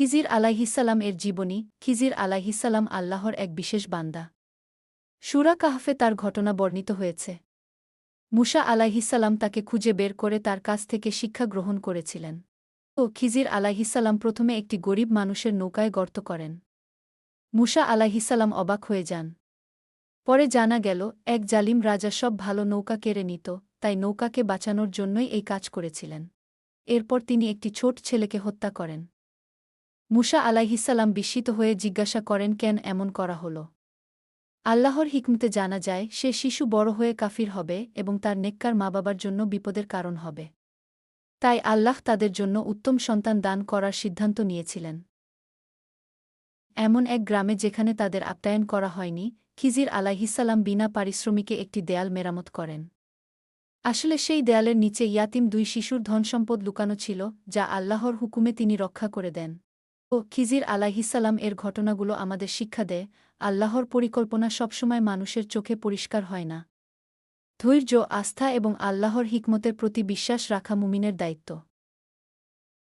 খিজির আলাইহিসাল্লাম এর জীবনী, খিজির আলাইহিসাল্লাম আল্লাহর এক বিশেষ বান্দা। সুরা কাহফে তার ঘটনা বর্ণিত হয়েছে। মুসা আলাইহিসাল্লাম তাকে খুঁজে বের করে তার কাছ থেকে শিক্ষা গ্রহণ করেছিলেন। ও খিজির আলাইহিসাল্লাম প্রথমে একটি গরিব মানুষের নৌকায় গর্ত করেন। মুসা আলাইহিসাল্লাম অবাক হয়ে যান। পরে জানা গেল, এক জালিম রাজা সব ভালো নৌকা কেড়ে নিত, তাই নৌকাকে বাঁচানোর জন্যই এই কাজ করেছিলেন। এরপর তিনি একটি ছোট ছেলেকে হত্যা করেন। মুসা আলাইহিসাল্লাম বিস্মিত হয়ে জিজ্ঞাসা করেন, কেন এমন করা হল? আল্লাহর হিকমতে জানা যায়, সে শিশু বড় হয়ে কাফির হবে এবং তার নেককার মা বাবার জন্য বিপদের কারণ হবে। তাই আল্লাহ তাদের জন্য উত্তম সন্তান দান করার সিদ্ধান্ত নিয়েছিলেন। এমন এক গ্রামে যেখানে তাদের আপ্যায়ন করা হয়নি, খিজির আলাইহিসাল্লাম বিনা পারিশ্রমিকে একটি দেয়াল মেরামত করেন। আসলে সেই দেয়ালের নিচে ইয়াতিম দুই শিশুর ধনসম্পদ লুকানো ছিল, যা আল্লাহর হুকুমে তিনি রক্ষা করে দেন। ও খিজির আলাহিসাল্লাম এর ঘটনাগুলো আমাদের শিক্ষা দেয়, আল্লাহর পরিকল্পনা সবসময় মানুষের চোখে পরিষ্কার হয় না। ধৈর্য, আস্থা এবং আল্লাহর হিকমতের প্রতি বিশ্বাস রাখা মুমিনের দায়িত্ব।